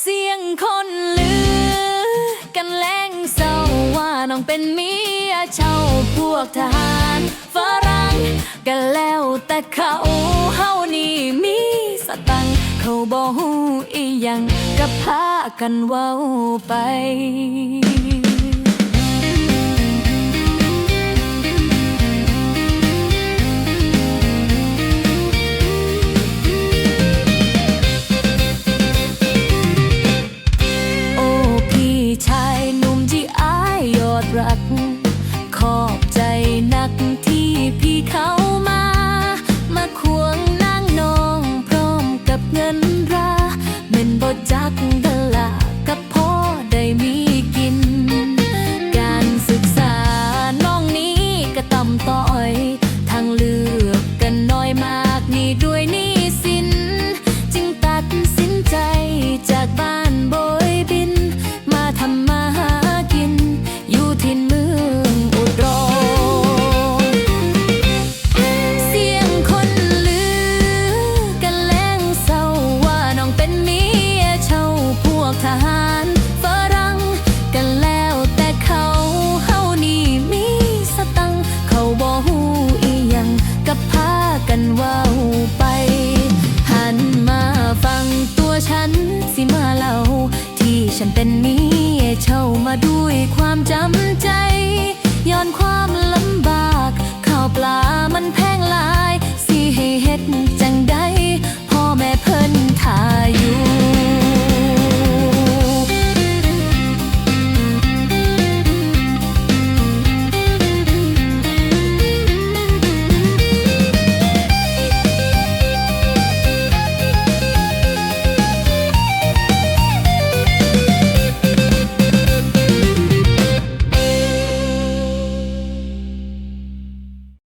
เสียงคนลือ กันแรงเศร้าว่าน้องเป็นเมียเช่าพวกทหารฝรั่งกันแล้วแต่เขาเฮานี่มีสตังเขาบอกอีหยังก็พากันเว้าไปำต่อย ทางเลือกกันน้อยมากนี่ด้วย นี้เช่ามาด้วยความจำใจย้อนความ